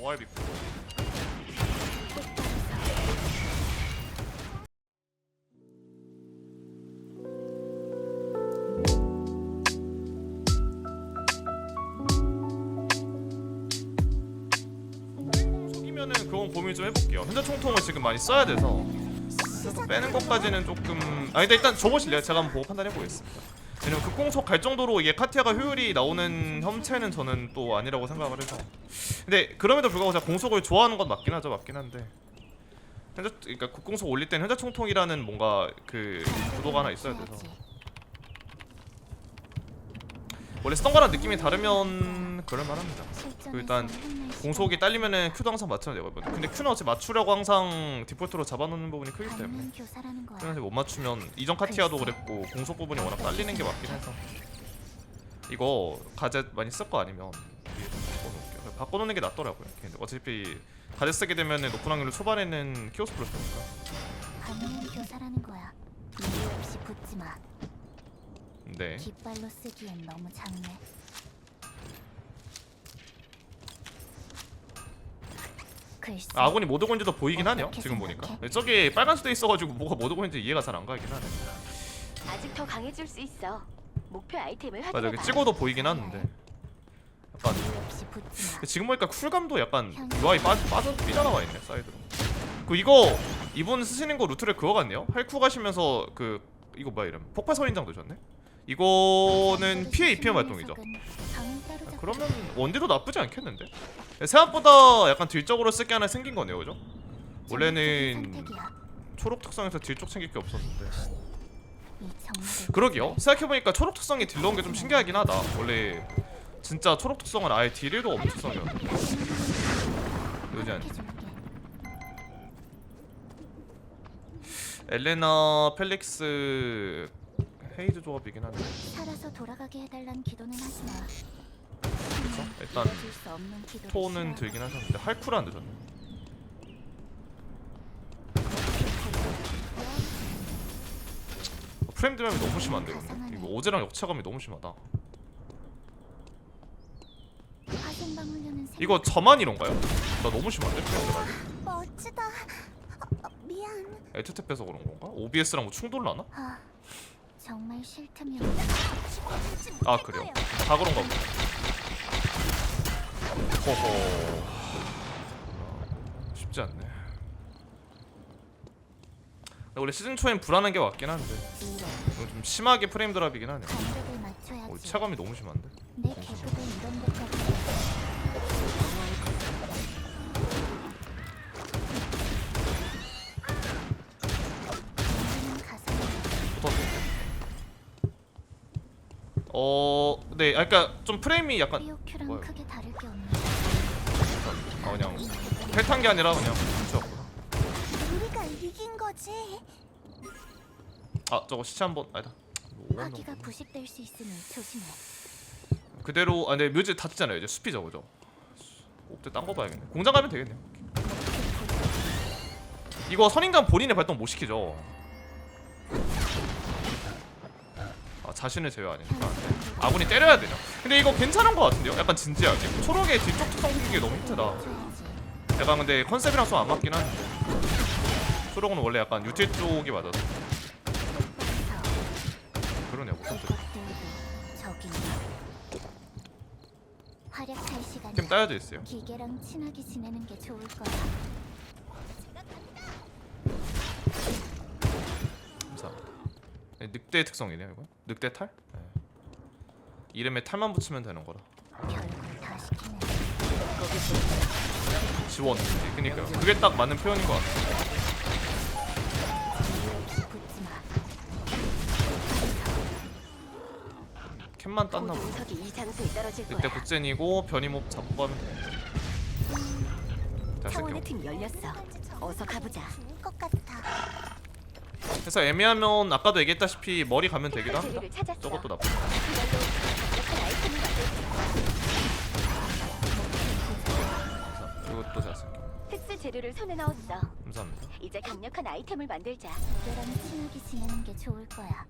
ORB 속이면은 그건 고민 좀 해볼게요. 현자 총통을 지금 많이 써야 돼서 빼는 것까지는 조금 아 근데 일단 줘보실래요? 제가 한번 보고 판단해 보겠습니다. 왜냐면 극공속 갈 정도로 이게 카티아가 효율이 나오는 혐체는 저는 또 아니라고 생각을 해서 근데 그럼에도 불구하고 제가 공속을 좋아하는 건 맞긴 하죠 맞긴 한데 현자 그러니까 극공속 올릴 땐 현자 총통이라는 뭔가 그 구도가 하나 있어야 돼서 원래 거랑 느낌이 다르면 그럴만합니다. 그 일단 공속이 딸리면은 큐도 항상 맞춰야 되거든요. 근데 큐는 어차피 맞추려고 항상 디폴트로 잡아놓는 부분이 크기 때문에. 그래서 못 맞추면 이전 카티아도 그랬고 공속 부분이 워낙 딸리는 게 맞긴 해서 이거 가젯 많이 쓸 거 아니면 위에 좀 바꿔놓는 게 낫더라고요. 근데 어차피 가젯 쓰게 되면 높은 확률로 초반에는 키오스 플러스 니까 교사라는 거야. 이유 없이 붙지 마. 네. 깃발로 쓰기엔 너무 작네. 글쎄. 아군이 못 오고 있는지도 보이긴 하네요. 지금? 보니까 저게 빨간 수도 있어가지고 뭐가 못 오고 있는지 이해가 잘 안 가긴 하네. 아직 더 강해질 수 있어. 목표 아이템을 맞아, 확인해 이게 봐. 찍어도 보이긴 하는데 약간. 지금 보니까 쿨감도 약간 UI 빠, 빠져 삐져나와 있네 사이드로. 그 이거 이분 쓰시는 거 루트를 그거 같네요. 할쿠 가시면서 그 이거 뭐야 이름 폭발 선인장 드셨네. 이거는 피해 입히는 활동이죠. 아, 그러면 원딜도 나쁘지 않겠는데? 생각보다 약간 딜적으로 쓸 게 하나 생긴 거네요, 그죠? 원래는 초록 특성에서 딜쪽 챙길 게 없었는데. 그러게요. 생각해보니까 초록 특성이 딜 넣은 게좀 신기하긴 하다. 원래 진짜 초록 특성은 아예 딜 1도 없는. 그러지 않지? 엘레나, 펠릭스, 헤이즈 조합이긴 한데. 살아서 돌아가게 해달란 기도는 하지 마. 그쵸? 일단 이뤄질 수 없는 기도를 톤은 싫어해. 들긴 하셨는데 할쿠를 안 드셨네. 어, 프레임 드랍이 너무 심한데 이거 어제랑 역차감이 너무 심하다. 화생방 훈련은 생각- 이거 저만 이런가요? 나 너무 심한데? 멋지다. 어, 미안. 에투탭 빼서 그런 건가? OBS랑 뭐 충돌 나나? 아, 정말 싫다면 아 그래요? 다 그런가 보다. 아, 쉽지 않네. 원래 시즌 초엔 불안한 게 맞긴 한데 좀 심하게 프레임 드랍이긴 하네. 맞춰야지. 어, 차감이 너무 심한데. 내 계급은 이런 데까지. 어, 네, 아, 그러니까 좀 프레임이 약간 뭐야? 크게 다를 게 없네. 아, 그냥 패탄 게 아니라 그냥 붙였구나. 우리가 이긴 거지. 아, 저거 시체 한번 아니다. 뭐 정도. 부식될 수 있으니 조심해. 그대로 아, 네, 묘지 닫잖아요. 이제 숲이죠, 그죠? 옵대 딴거 봐야겠네. 공장 가면 되겠네요. 이거 선인간 본인의 발동 못 시키죠. 아, 자신을 제외 아니니까. 네. 아군이 때려야 되죠. 근데 이거 괜찮은 거 같은데요? 약간 진지하게. 초록의 뒤쪽 특성 생기기 너무 힘들다. 맞춰야지. 약간 근데 컨셉이랑 좀 안 맞긴 한데 초록은 원래 약간 유틸 쪽이 맞아서 그러네요 있나? 시간. 게임 따여져 있어요 기계랑 친하게 지내는 게 좋을 거야. 감사합니다 네, 늑대 특성이네요 이거 늑대 탈? 네. 이름에 탈만 붙이면 되는 거라 별걸 다 시키네. 지원 그니까요 그게 딱 맞는 표현인 것 같아요 캔만 땄나 곧 보다 운석이 이 장소에 떨어질 거야. 국젠이고 변이몹 잡고 가면 돼요 잘 쓸게요 차원의 틈 열렸어. 어서 가보자. 좋을 것 같아. 그래서 애매하면 아까도 얘기했다시피 머리 가면 되기도 특별 합니다 재료를 찾았어. 저것도 나쁘지. 감사합니다 이것도 잘 쓸게요 특수 재료를 손에 넣었어. 감사합니다 이제 강력한 아이템을 만들자. 기계랑 친하게 지내는 게 좋을 거야.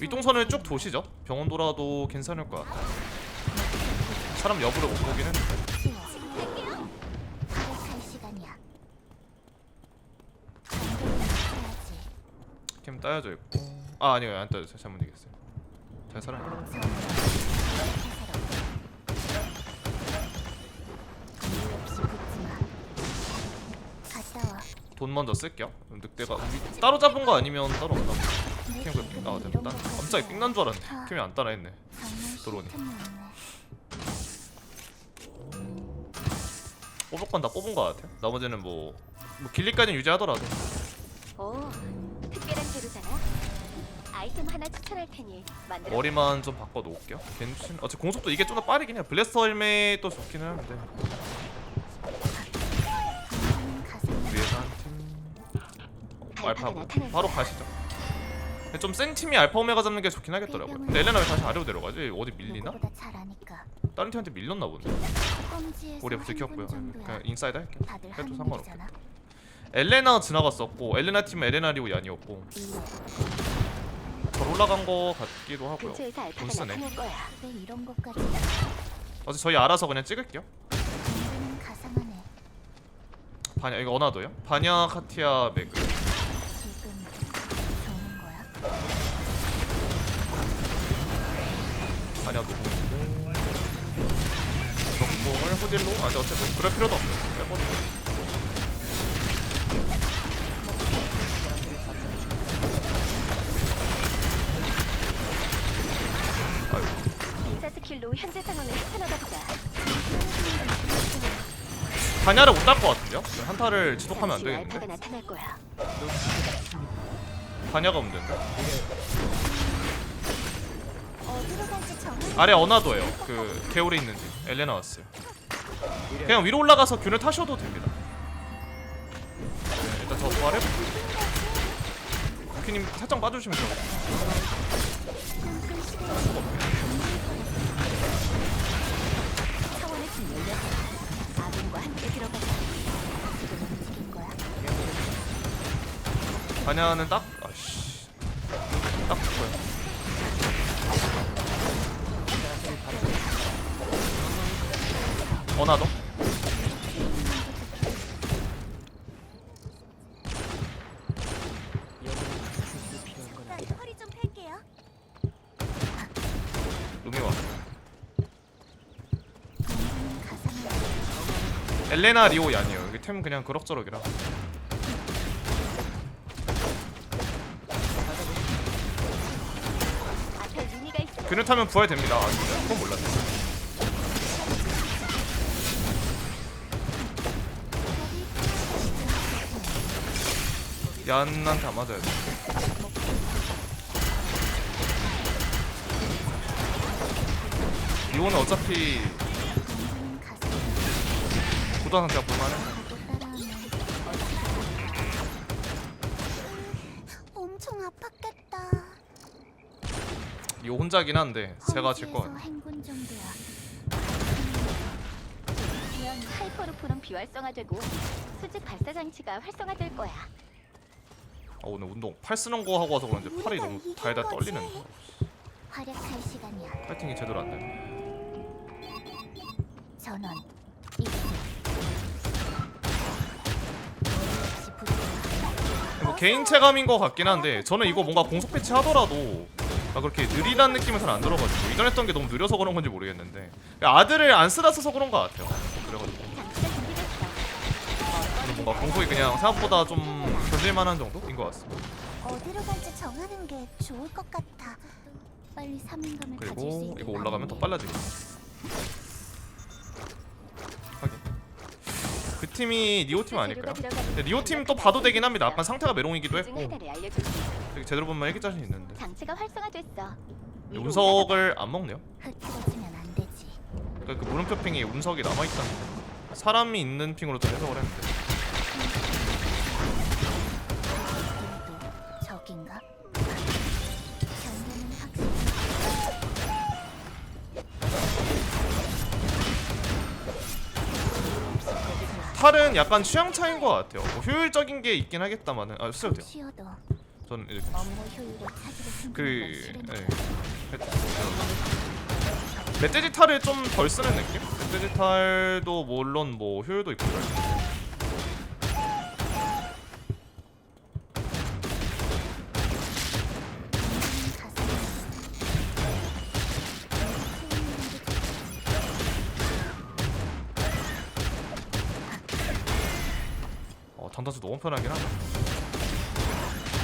위동선을 쭉 도시죠. 병원 돌아도 괜찮을 거야 사람 여부를 못 보긴 했는데. 캠 따여져 있고. 아 아니요. 안 따여져 잘못 얘기했어요. 잘 살아요. 음. 돈 먼저 쓸게요. 늑대가 따로 잡은 거 아니면 따로 없나 캠 기분은 아 됐다. 갑자기 삥난 줄 알았네 캠이 안 따라했네. 싫다면 뽑을 건 다 뽑은 거 같아요 나머지는 뭐, 뭐 길리까지는 유지하더라도 오, 특별한 재료잖아. 아이템 하나 추천할 테니 만들어. 머리만 좀 바꿔 놓을게요 괜찮 어차피 공속도 이게 좀 더 빠르긴 해요 블래스터 헬멧도 좋기는 한데 당신은 가슴 위에서 한팀 어, 알파 바로. 가시죠 좀 센 팀이 알파 오메가 잡는 게 좋긴 하겠더라고요 근데 엘레나 왜 다시 아래로 내려가지? 어디 밀리나? 다른 팀한테 밀렸나 보네 껌지에서 우리 분 정도야. 그냥 인사이드 다들 해도 일이잖아. 엘레나 지나갔었고 엘레나 팀은 엘레나 리오 얀이었고. 덜 올라간 거 같기도 하고요 돈 쓰네? 어차피 저희 알아서 그냥 찍을게요. 바냐 이거 어나도요? 바냐 카티아 매 바냐 노공이고 정공을 후딜로 아니 어차피 그럴 필요도 없어요 빼버리고 아이고 인사 스킬로 현재 상황을 확인하다 보자. 바냐를 못딸것 같은데요? 한타를 지속하면 안 잠시 알파가 되겠는데 나타날 거야. 바냐가 오면 된다 어디로 갈지 정해. 아래 어나도예요. 그 개울에 있는 집 엘레나 왔어요. 그냥 위로 올라가서 균을 타셔도 됩니다. 네, 일단 저 부활해볼게요 쿠키님 살짝 빠져주시면 돼요? 바냐는 딱 아씨. 딱 좋고요 어나도 허리 좀 펼게요. 가상하네. 엘레나 리오 얀이에요 여기 템 그냥 그럭저럭이라 앞에 있어. 균을 타면 부활 됩니다 아 진짜 그건 몰랐네 얀한테 안 맞아야 돼 리오는 어차피 당신은 가상하네. 고단 상태가 볼만해 보고 따라하면 엄청 아팠겠다. 리오 혼자긴 한데 제가 질 것 같아 행군 정도야. 면 하이퍼루프는 비활성화되고 수직 발사 장치가 활성화될 거야. 아, 오늘 운동 팔 쓰는 거 하고 와서 그런지 팔이 너무 거지. 떨리는데 활약할 시간이야. 파이팅이 제대로 안 되네 전원 입수. 역시 부드러워. 뭐 개인 체감인 것 같긴 한데 저는 이거 뭔가 공속 패치 하더라도 막 그렇게 느리다는 느낌은 잘 안 들어가지고 이전 했던 게 너무 느려서 그런 건지 모르겠는데 아들을 안 쓰다 써서 그런 것 같아요 그래가지고 준비됐어. 저는 뭔가 공속이 그냥 생각보다 좀 견딜만한 정도인 것 같습니다 어디로 갈지 정하는 게 좋을 것 같아. 빨리 사명감을 가질 수 그리고 있는 이거 올라가면 더. 빨라지겠다 확인 그 팀이 리오 팀 아닐까요? 근데 리오 팀 또 봐도 되긴 합니다 약간 상태가 메롱이기도 했고 알려줄게. 되게 제대로 보면 이길 자신 있는데 장치가 활성화됐어. 위로 운석을 안 먹네요 흐트러지면 안 되지. 그러니까 그 물음표 핑이 운석이 남아 있다는 거 사람이 있는 핑으로 좀 해석을 했는데 탈은 약간 취향 차이인 것 같아요. 뭐 효율적인 게 있긴 하겠다마는. 아 쓰셔도 돼요. 저는 이렇게 그... 네. 멧돼지 탈을 좀 덜 쓰는 느낌? 멧돼지 탈도 물론 뭐 효율도 있고 텐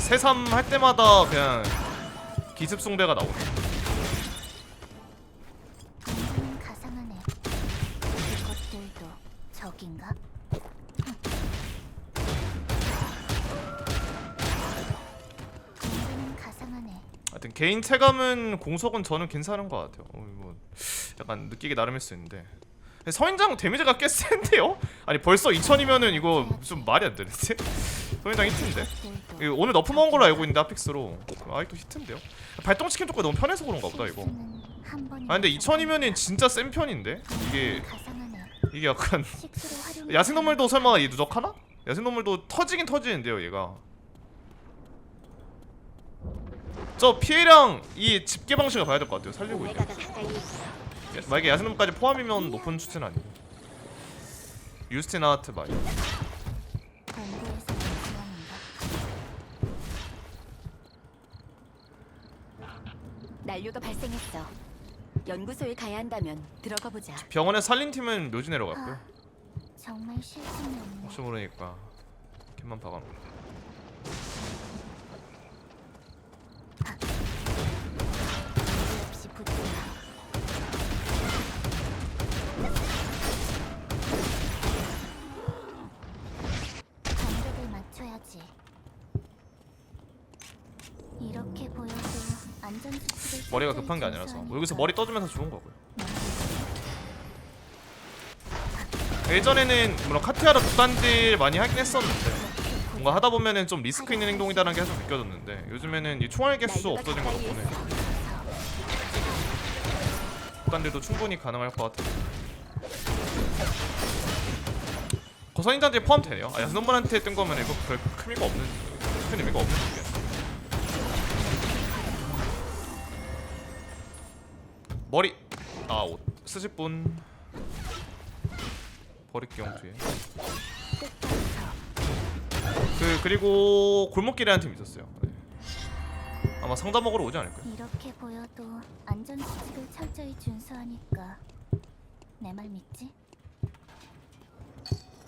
새삼 할 때마다 그냥 기습숭배가 나오네 은근 가상하네. 이것들도 적인가? 은근 가상하네. 하여튼 개인 체감은 공속은 저는 괜찮은 것 같아요 어, 뭐 약간 느끼기 나름일 수 있는데 근데 서인장 데미지가 꽤 센데요? 아니 벌써 2000이면은 이거 좀 말이 안 되는데? 서인장 히트인데? 이거 오늘 너프 먹은 걸로 알고 있는데 아픽스로 아직도 히트인데요? 발동시킨 조건이 너무 편해서 그런가 보다 이거 아 근데 2000이면은 진짜 센 편인데? 이게. 이게 약간. 야생동물도 설마 얘 누적하나? 야생동물도 터지긴 터지는데요 얘가 저 피해량 이 집계 방식을 봐야 될 것 같아요 살리고 가까이 있어. 만약에 야생동물까지 포함이면 높은 추세는 아니고 유스틴 아트 마이 본부에서 연구하는가? 난류가 발생했어. 연구소에 가야 한다면 들어가 보자. 병원에 살린 팀은 묘지 내려갔고요 아, 정말 실수는 없네. 혹시 모르니까 캔만 박아놓고 이유 없이 붙들어. 간격을 맞춰야지. 이렇게 보여도 안전 수칙을 머리가 급한 게 아니라서 준수하니까. 여기서 머리 떠주면서 좋은 거고요 예전에는 물론 카티아라 독단딜 많이 하긴 했었는데 뭔가 하다 보면은 좀 리스크 있는 행동이다라는 게 계속 느껴졌는데 요즘에는 이 총알 개수 없어진 거 덕분에 있어. 독단딜도 충분히 가능할 것 같아요 고선인장딜 포함되네요 아 야스놈분한테 뜬 거면 이거 별 큰 의미가 없는 큰 의미가 없는 머리 아옷 쓰실 분 버릴게요 뒤에 그 그리고 골목길에 한 팀 있었어요 네. 아마 상담 먹으러 오지 않을까요? 이렇게 보여도 안전 수칙을 철저히 준수하니까 내 말 믿지?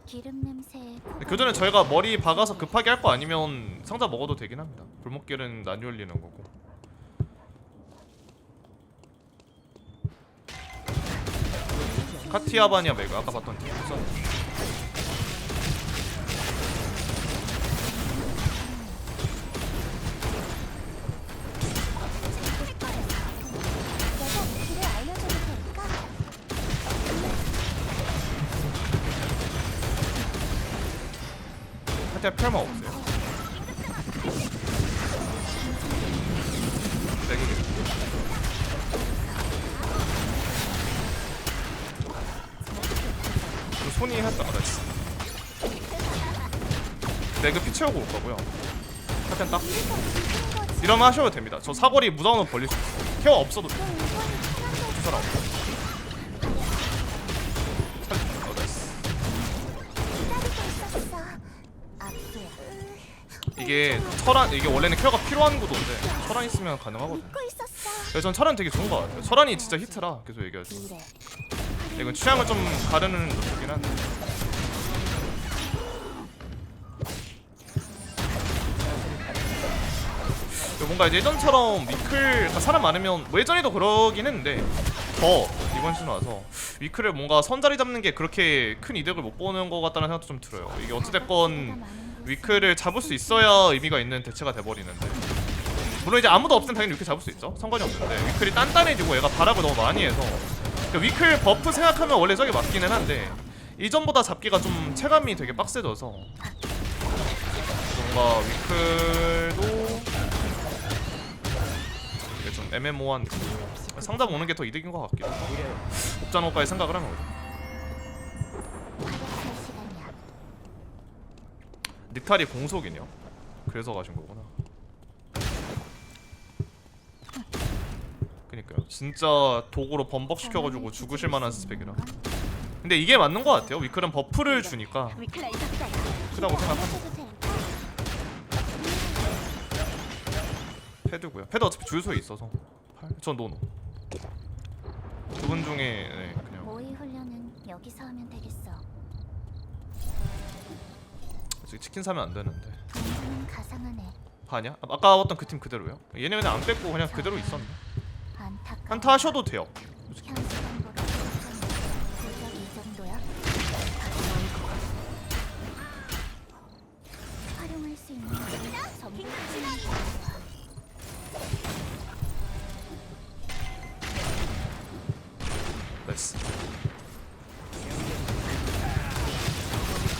기름 냄새에 근데 교전에 저희가 머리 박아서 급하게 할 거 아니면 상자 먹어도 되긴 합니다. 골목길은 안 열리는 거고. 카티아바니아 메가 아까 봤던 팀. 있어. 손이 했다 아 나이스. 내그 피 채우고 올 거고요. 카티아 딱. 이러면 하셔도 됩니다. 저 사거리 무장으로 벌릴 수 있어요. 케어 없어도 돼요. 두 사람. 어, 나이스. 이게 철안 이게 원래는 케어가 필요한 구도인데 철안 있으면 가능하거든요. 그래서 전 철안 되게 좋은 것 같아요. 철안이 진짜 히트라 계속 얘기하죠. 이건 취향을 좀 가르는 노트긴 한데. 뭔가 예전처럼 위클 그러니까 사람 많으면 뭐 예전에도 그러긴 했는데 더 이번 시즌 와서 위클을 뭔가 선자리 잡는 게 그렇게 큰 이득을 못 보는 것 같다는 생각도 좀 들어요. 이게 어찌됐건 위클을 잡을 수 있어야 의미가 있는 대체가 돼버리는데 물론 이제 아무도 없으면 당연히 위클 잡을 수 있죠 상관이 없는데 위클이 단단해지고 얘가 발악을 너무 많이 해서 그 위클 버프 생각하면 원래 저게 맞기는 한데 이전보다 잡기가 좀 체감이 되게 빡세져서 뭔가 위클도 이게 좀 애매모호한 느낌. 상담 오는 게 더 이득인 것 같기도 하고 옵자노까지 생각을 하면. 닉탈이 공속이네요. 그래서 가신 거구나 그니까요 진짜 도구로 범벅 시켜가지고 죽으실 만한 스펙이라. 근데 이게 맞는 것 같아요. 위클은 버프를 주니까. 크다고 될까? 패드고요. 패드 어차피 주유소에 있어서. 팔- 전 노노. 두 분 중에 네, 그냥. 모의 훈련은 여기서 하면 되겠어. 솔직히 치킨 사면 안 되는데. 가상하네. 봐냐? 아, 아까 왔던 그 팀 그대로요? 얘네 그냥 안 뺏고 그냥 그대로 있었네. 한타 하셔도 돼요.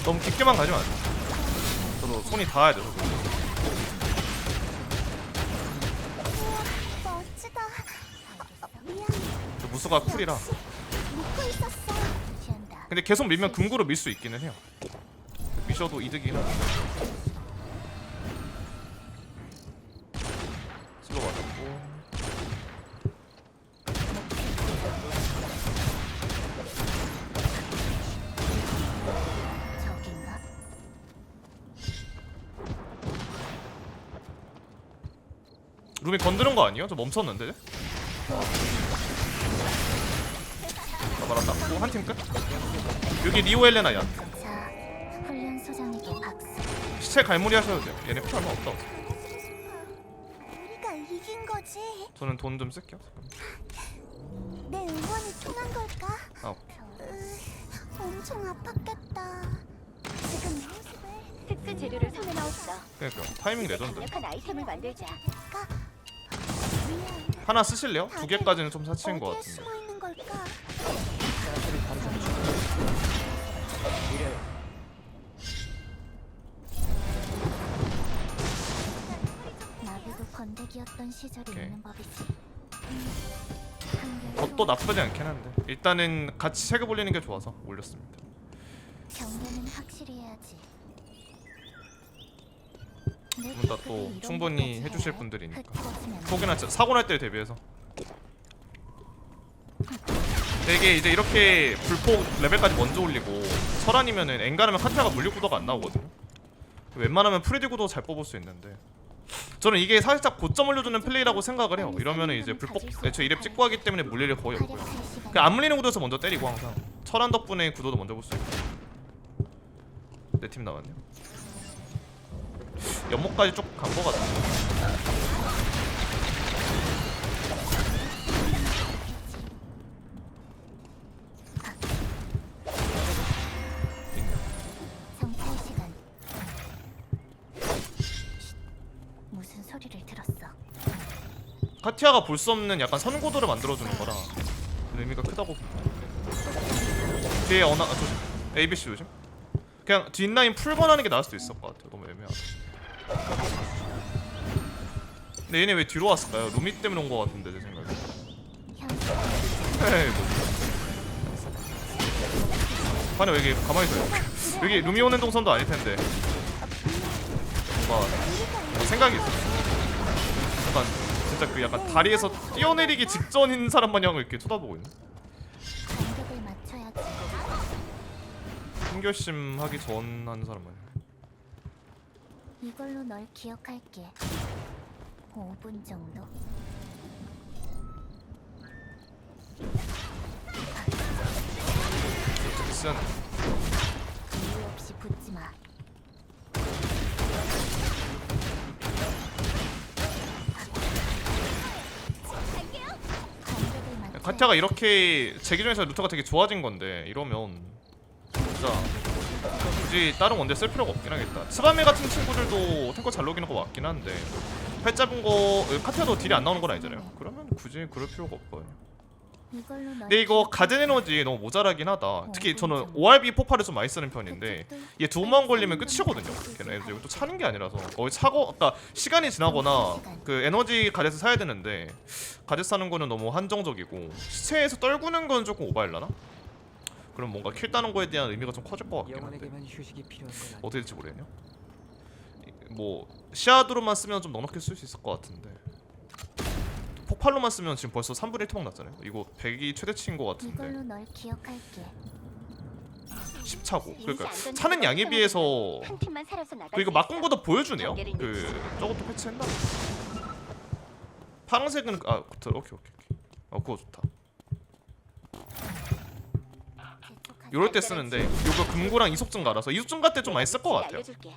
너무 깊게만 가지면 안돼 저도 손이 닿아야 멋 저 무수가 쿨이라. 근데 계속 밀면 금구로 밀 수 있기는 해요 미셔도 이득이긴 한데 슬로 맞았고? 룸이 건드는 거 아니에요? 저 멈췄는데? 나바라 땄고 한팀 끝? 여기 리오 자, 훈련 소장에게 박수. 시체 갈무리 하셔도 돼요 얘네 피 얼마 없다 우리가 이긴 거지. 저는 돈 좀 쓸게요 내 응원이 통한 걸까? 아 으, 엄청 아팠겠다. 지금 모습을 특수 재료를 손에 넣었어. 그러니까 타이밍 레전드 강력한 아이템을 만들자. 미안. 하나 쓰실래요? 두 개까지는 좀 사치인 것 어디에 같은데 숨어 있는 번데기였던 시절이 오케이. 있는 법이지. 음, 한결 그것도 나쁘지 않긴 한데 일단은 같이 세급 올리는 게 좋아서 올렸습니다 경계는 확실히 해야지. 내 두분다 또 충분히 해주실 해? 분들이니까. 진짜 사고 날 때를 대비해서 되게 이제 이렇게 불폭 레벨까지 먼저 올리고 설안이면은 엔간하면 카트라가 물리 구도가 안 나오거든요 웬만하면 프리디 구도 잘 뽑을 수 있는데 저는 이게 살짝 고점 올려주는 플레이라고 생각을 해요. 이러면은 이제 불폭 애초에 이랩 찍고 하기 때문에 물릴 일 거의 없고요. 활약할 시간. 그냥 안 물리는 구도에서 먼저 때리고 항상 철안 덕분에 구도도 먼저 볼 수 있고. 내 팀 나왔네요 연목까지 쭉 간 거 같은 카티아가 볼 수 없는 약간 선고도를 만들어주는 거라 의미가 크다고. 뒤에 어나 아, 조심. ABC 조심. 그냥 뒷라인 풀번하는 게 나을 수도 있을 것 같아요. 너무 애매하다 근데 얘네 왜 뒤로 왔을까요? 루미 때문에 온 것 같은데 제 생각에. 에이 뭐. 아니 왜 여기 가만히 있어요? 여기 루미 오는 동선도 아닐 텐데. 뭔가 뭐 생각이 있었어. 약간 진짜 그 약간 다리에서 뛰어내리기 직전인 사람 마냥 이렇게 쳐다보고 있네 간격을 맞춰야지. 신결심 하기 전 하는 사람 마냥 이걸로 널 기억할게. 5분 정도. 섹시한 이유 없이 붙지 마. 카티아가 이렇게 제 기준에서 루트가 되게 좋아진 건데 이러면 진짜 굳이 다른 원대 쓸 필요가 없긴 하겠다. 스바메 같은 친구들도 탱커 잘 녹이는 거 맞긴 한데 팔 잡은 거 카티아도 딜이 안 나오는 건 아니잖아요. 그러면 굳이 그럴 필요가 없거든요 근데 이거. 가든 에너지 너무 모자라긴 하다. 특히 저는 ORB 폭발을 좀 많이 쓰는 편인데 얘 두 번만 걸리면 끝이거든요. 걔는 이제 또 차는 게 아니라서 거의 차고 아까 시간이 지나거나 그 에너지 가젯을 사야 되는데 가젯 사는 거는 너무 한정적이고 시체에서 떨구는 건 조금 오바일라나? 그럼 뭔가 킬 따는 거에 대한 의미가 좀 커질 것 같긴 한데. 어떻게 될지 모르겠네요. 이- 뭐 시아드로만 쓰면 좀 넉넉히 쓸 수 있을 것 같은데 폭발로만 쓰면 지금 벌써 3분의 1 토막 났잖아요 이거 100이 최대치인 것 같은데 이걸로 널 기억할게. 10차고 그러니까 차는 양에 비해서 한 팀만 살아서 나갈 그리고 수 막은 있어. 것도 보여주네요 그 저것도 패치했나? 파란색은 아 오케이 오케이 오케이 어 그거 좋다 요럴 때 쓰는데 요거 금고랑 이속 증가라서 이속 증가 때좀 많이 쓸 것 같아요. 알려줄게.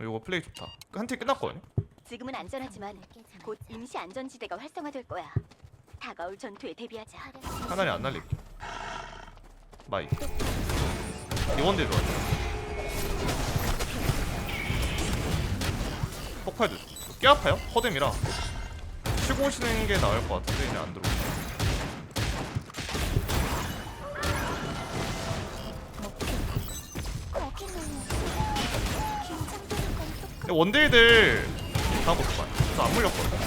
요거 플레이 좋다. 한 팀 끝났거든요. 지금은 안전하지만 곧 임시 안전지대가 활성화될 거야. 다가올 전투에 대비하자. 하나를 안 날릴게. 마이. 이원대 좋아. 폭발도 꽤 아파요. 허뎀이라 치고 오시는 게 나을 것 같은데 이제 안 들어. 근데 원딜들 다 못봐. 그래서 안 물렸거든.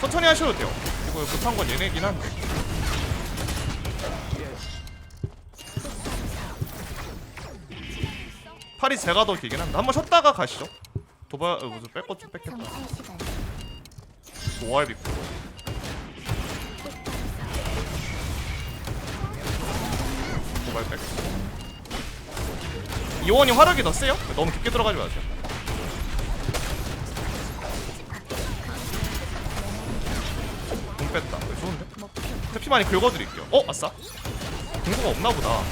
천천히 하셔도 돼요. 이거 급한 건 얘네긴 한데. 팔이 제가 더 길긴 한데 한번 쉬었다가 가시죠. 도발 어, 무슨 뺄 것 좀 뺐겠다. 경찰 시간. 노알 비고 도발 뺐고. 이원이 화력이 더 세요? 너무 깊게 들어가지 마세요. 피 많이 긁어드릴게요. 어? 아싸. 공구가 없나보다.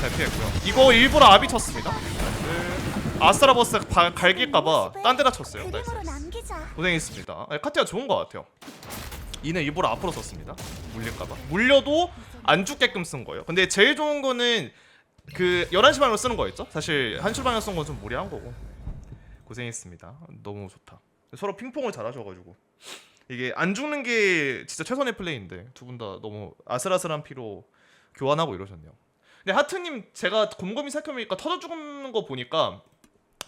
잘 피했고요. 이거 일부러 아비 쳤습니다. 네. 아스트라버스 바- 갈길까봐 딴 데다 쳤어요. 나이스. 고생했습니다. 아니, 카티아 좋은 것 같아요. 이는 일부러 앞으로 썼습니다. 물릴까봐. 물려도 안 죽게끔 쓴 거예요. 근데 제일 좋은 거는 그 11시 방향으로 쓰는 거였죠? 사실 1시 방향으로 쓴건 좀 무리한 거고. 고생했습니다. 너무 좋다. 서로 핑퐁을 잘 하셔가지고. 이게 안 죽는 게 진짜 최선의 플레이인데 두 분 다 너무 아슬아슬한 피로 교환하고 이러셨네요. 근데 하트님 제가 곰곰이 생각해보니까 터져 죽는 거 보니까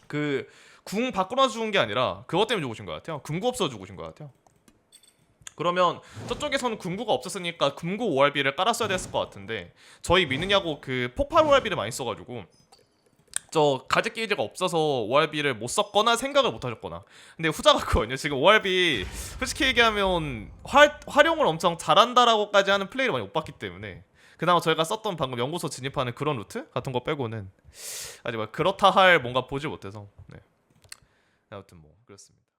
그 궁 바꾸러 죽은 게 아니라 그것 때문에 죽으신 것 같아요. 금구 없어 죽으신 것 같아요. 그러면 저쪽에서는 금구가 없었으니까 금구 ORB를 깔았어야 됐을 것 같은데 저희 미느냐고 그 폭발 ORB를 많이 써가지고 저 가젯 게이지가 없어서 ORB를 못 썼거나 생각을 못 하셨거나 근데 후자 같거든요. 지금 ORB 솔직히 얘기하면 활, 활용을 엄청 잘한다라고까지 하는 플레이를 많이 못 봤기 때문에 그나마 저희가 썼던 방금 연구소 진입하는 그런 루트 같은 거 빼고는 아직 막 그렇다 할 뭔가 보지 못해서 네. 아무튼 뭐 그렇습니다.